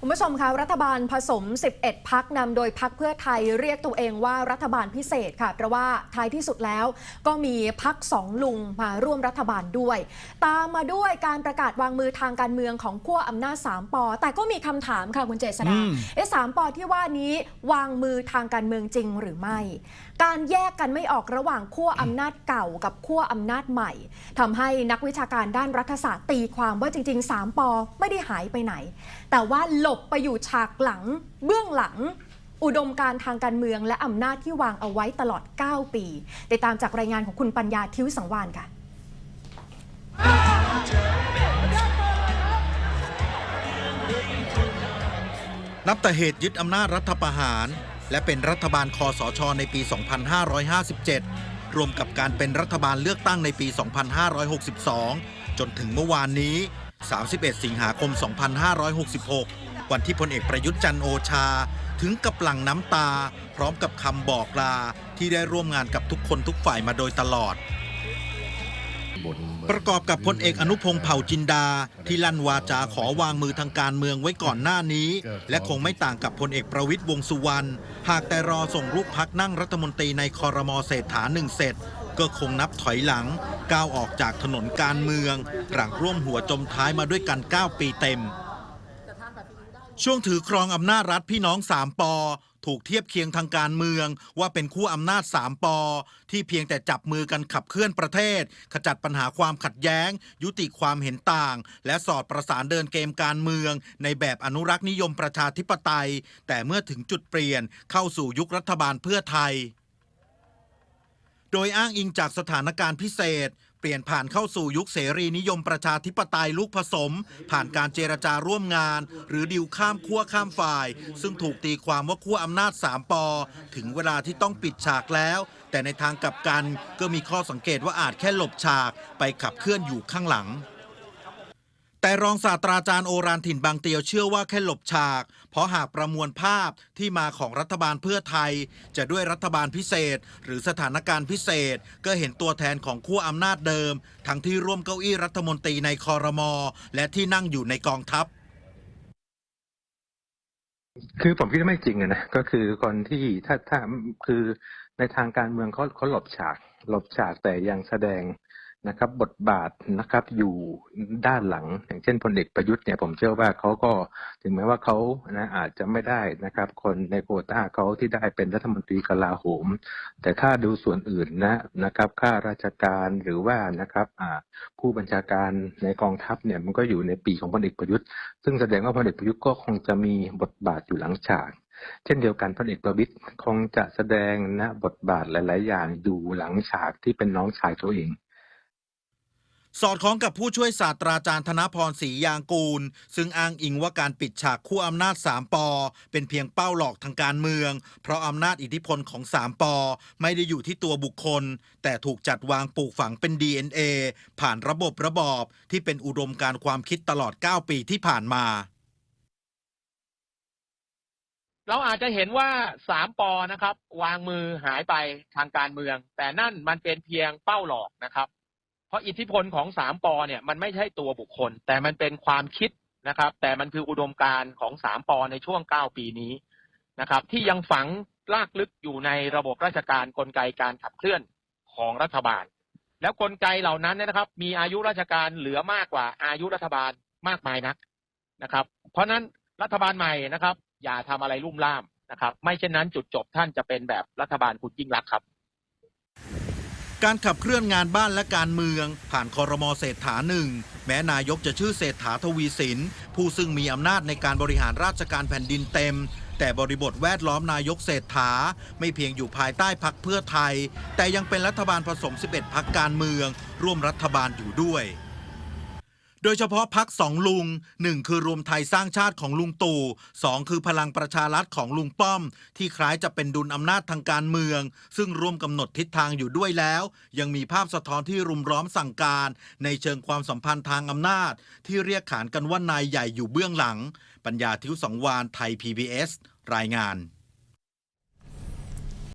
คุณผู้ชมคะรัฐบาลผสม 11 พักนำโดยพักเพื่อไทยเรียกตัวเองว่ารัฐบาลพิเศษค่ะ เพราะว่าท้ายที่สุดแล้วก็มีพักสองลุงมาร่วมรัฐบาลด้วย ตามมาด้วยการประกาศวางมือทางการเมืองของขั้วอำนาจ 3ปอแต่ก็มีคำถามค่ะคุณเจษดาอืมเอ๊ะสามปอที่ว่านี้วางมือทางการเมืองจริงหรือไม่ การแยกกันไม่ออกระหว่างขั้วอำนาจเก่ากับขั้วอำนาจใหม่ทำให้นักวิชาการด้านรัฐศาสตร์ตีความว่าจริง ๆ 3ปอไม่ได้หายไปไหน แต่ว่าหลบไปอยู่ฉากหลัง เบื้องหลัง อุดมการทางการเมืองและอำนาจที่วางเอาไว้ตลอด 9 ปีติดตามจากรายงานของคุณปัญญาทิวสังวานค่ะนับแต่เหตุยึดอำนาจรัฐประหาร และเป็นรัฐบาลคอสชในปี 2557 รวมกับการเป็นรัฐบาลเลือกตั้งในปี 2562 จนถึงเมื่อวานนี้ 31 สิงหาคม 2566 วันที่พลเอกประยุทธ์จันโอชา ถึงกับหลั่งน้ำตา พร้อมกับคำบอกลาที่ได้ร่วมงานกับทุกคนทุกฝ่ายมาโดยตลอด ประกอบกับพลเอกอนุพงศ์เผ่าจินดา ที่ลั่นวาจาขอวางมือทางการเมืองไว้ก่อนหน้านี้ และคงไม่ต่างกับพลเอกประวิตยวงสุวรรณหากแต่รอส่งลูกพักนั่งรัฐมนตรีในคอรมอเศรษฐาหนึ่งเสร็จก็คงนับถอยหลังก้าวออกจากถนนการเมือง หลังร่วมหัวจมท้ายมาด้วยกัน 9 ปีเต็ม ช่วงถือครองอำนาจรัฐพี่น้องสามปอถูกเทียบเคียงทางการเมือง ว่าเป็นคู่อำนาจสามปอที่เพียงแต่จับมือกันขับเคลื่อนประเทศ ขจัดปัญหาความขัดแย้ง ยุติความเห็นต่าง และสอดประสานเดินเกมการเมือง ในแบบอนุรักษ์นิยมประชาธิปไตย แต่เมื่อถึงจุดเปลี่ยนเข้าสู่ยุครัฐบาลเพื่อไทย โดยอ้างอิงจากสถานการณ์พิเศษ เปลี่ยนผ่านเข้าสู่ยุคเสรีนิยมประชาธิปไตยลูกผสม ผ่านการเจรจาร่วมงาน หรือดิวข้ามขั้วข้ามฝ่าย ซึ่งถูกตีความว่าขั้วอำนาจ 3ปอถึงเวลาที่ต้องปิดฉากแล้ว แต่ในทางกลับกันก็มีข้อสังเกตว่าอาจแค่หลบฉากไปขับเคลื่อนอยู่ข้างหลัง แต่รองศาสตราจารย์โอรานถิ่นบางเตียวเชื่อว่าแค่หลบฉาก เพราะหากประมวลภาพที่มาของรัฐบาลเพื่อไทย จะด้วยรัฐบาลพิเศษ หรือสถานการณ์พิเศษ ก็เห็นตัวแทนของขั้วอำนาจเดิม ทั้งที่ร่วมเก้าอี้รัฐมนตรีในคอรมอและที่นั่งอยู่ในกองทัพ คือผมคิดว่าไม่จริงอะนะก็คือคนที่ถ้าถ้าคือในทางการเมืองเขาเขาหลบฉาก หลบฉากแต่ยังแสดง นะครับบทบาทนะครับอยู่ด้านหลัง อย่างเช่นพลเอกประยุทธ์เนี่ยผมเชื่อว่าเขาก็ถึงแม้ว่าเขานะอาจจะไม่ได้นะครับ คนในโควต้าเขาที่ได้เป็นรัฐมนตรีกลาโหม แต่ถ้าดูส่วนอื่นนะนะครับข้าราชการหรือว่านะครับผู้บัญชาการในกองทัพเนี่ยมันก็อยู่ในปีของพลเอกประยุทธ์ ซึ่งแสดงว่าพลเอกประยุทธ์ก็คงจะมีบทบาทอยู่หลังฉากเช่นเดียวกันพลเอกประวิตยคงจะแสดงนะบทบาทหลาย ๆ อย่างอยู่หลังฉากที่เป็นน้องชายตัวเอง สอดคล้องกับผู้ช่วยศาสตราจารย์ธนพรศรียางกูล ซึ่งอ้างอิงว่าการปิดฉากคู่อำนาจ 3ปอเป็นเพียงเป้าหลอกทางการเมือง เพราะอำนาจอิทธิพลของ 3ปอไม่ได้อยู่ที่ตัวบุคคล แต่ถูกจัดวางปลูกฝังเป็น DNA ผ่านระบบระบอบที่เป็นอุดมการความคิดตลอด 9 ปีที่ผ่านมา เราอาจจะเห็นว่าสามปอนะครับ วางมือหายไปทางการเมือง แต่นั่นมันเป็นเพียงเป้าหลอกนะครับ เพราะอิทธิพลของสามปอเนี่ยมันไม่ใช่ตัวบุคคล แต่มันเป็นความคิดนะครับ แต่มันคืออุดมการณ์ของสามปอในช่วงเก้าปีนี้นะครับ ที่ยังฝังลากลึกอยู่ในระบบราชการกลไกการขับเคลื่อนของรัฐบาล แล้วกลไกเหล่านั้นเนยนะครับ มีอายุราชการเหลือมากกว่าอายุรัฐบาลมากมายนักนะครับ เพราะฉะนั้นรัฐบาลใหม่นะครับ อย่าทำอะไรลุ่มล่ามนะครับ ไม่เช่นนั้นจุดจบท่านจะเป็นแบบรัฐบาลคุณยิ่งรักครับ การขับเคลื่อนงานบ้านและการเมือง ผ่านคอรมอเศรษฐาหนึ่งแม้นายกจะชื่อเศรษฐาทวีสิน ผู้ซึ่งมีอำนาจในการบริหารราชการแผ่นดินเต็ม แต่บริบทแวดล้อมนายกเศรษฐา ไม่เพียงอยู่ภายใต้พักเพื่อไทย แต่ยังเป็นรัฐบาลผสม 11 พักการเมือง ร่วมรัฐบาลอยู่ด้วย โดยเฉพาะพักสองลุงหนึ่งคือรวมไทยสร้างชาติของลุงตู่สองคือพลังประชารัฐของลุงป้อม ที่คล้ายจะเป็นดุลอำนาจทางการเมือง ซึ่งร่วมกำหนดทิศทางอยู่ด้วยแล้ว ยังมีภาพสะท้อนที่รุมร้อมสั่งการ ในเชิงความสัมพันธ์ทางอำนาจ ที่เรียกขานกันว่านายใหญ่อยู่เบื้องหลัง ปัญญาทิวสังวานไทย PBS รายงาน